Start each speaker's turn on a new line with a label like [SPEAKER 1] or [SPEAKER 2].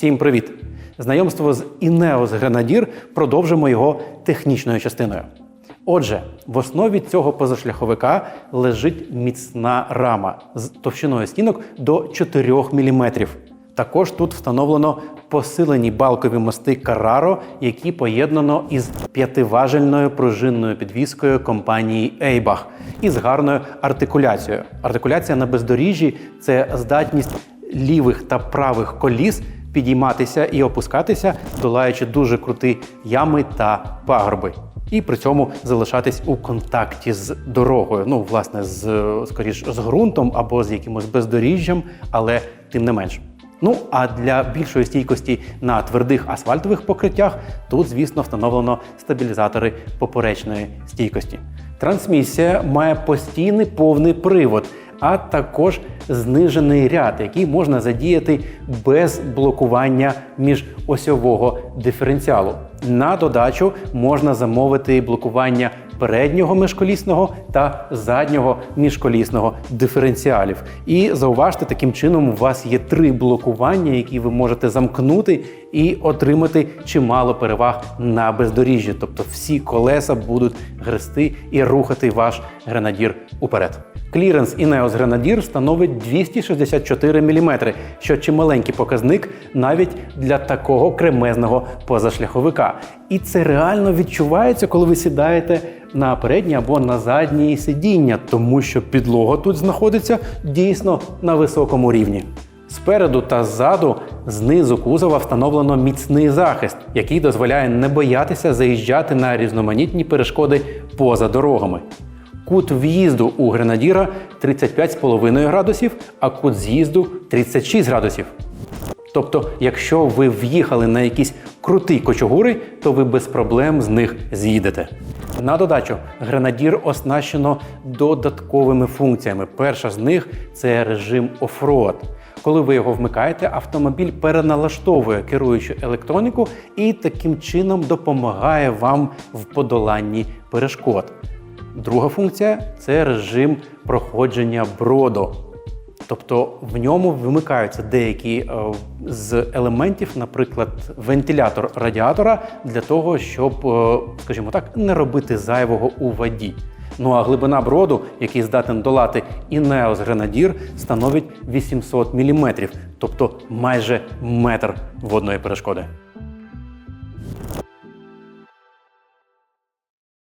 [SPEAKER 1] Всім привіт! Знайомство з Інеос Гренадір продовжимо його технічною частиною. Отже, в основі цього позашляховика лежить міцна рама з товщиною стінок до 4 мм. Також тут встановлено посилені балкові мости Carraro, які поєднано із п'ятиважельною пружинною підвіскою компанії Eibach і з гарною артикуляцією. Артикуляція на бездоріжжі це здатність лівих та правих коліс підійматися і опускатися, долаючи дуже круті ями та пагорби. І при цьому залишатись у контакті з дорогою. Ну, власне, з скоріш з ґрунтом або з якимось бездоріжжям, але тим не менш. Ну а для більшої стійкості на твердих асфальтових покриттях тут, звісно, встановлено стабілізатори поперечної стійкості. Трансмісія має постійний повний привод, а також знижений ряд, який можна задіяти без блокування міжосьового диференціалу. На додачу можна замовити блокування переднього міжколісного та заднього міжколісного диференціалів. І зауважте, таким чином у вас є три блокування, які ви можете замкнути і отримати чимало переваг на бездоріжжі. Тобто всі колеса будуть грести і рухати ваш гренадір уперед. Кліренс Ineos Grenadier становить 264 мм, що чималенький показник навіть для такого кремезного позашляховика. І це реально відчувається, коли ви сідаєте на переднє або на заднє сидіння, тому що підлога тут знаходиться дійсно на високому рівні. Спереду та ззаду знизу кузова встановлено міцний захист, який дозволяє не боятися заїжджати на різноманітні перешкоди поза дорогами. Кут в'їзду у гренадіра 35,5 градусів, а кут з'їзду 36 градусів. Тобто, якщо ви в'їхали на якісь круті кочугури, то ви без проблем з них з'їдете. На додачу, гренадір оснащено додатковими функціями. Перша з них це режим офроад. Коли ви його вмикаєте, автомобіль переналаштовує керуючу електроніку і таким чином допомагає вам в подоланні перешкод. Друга функція це режим проходження броду. Тобто в ньому вимикаються деякі е, з елементів, наприклад, вентилятор радіатора для того, щоб, е, скажімо так, не робити зайвого у воді. Ну а глибина броду, який здатен долати Ineos Grenadier, становить 800 мм, тобто майже метр водної перешкоди.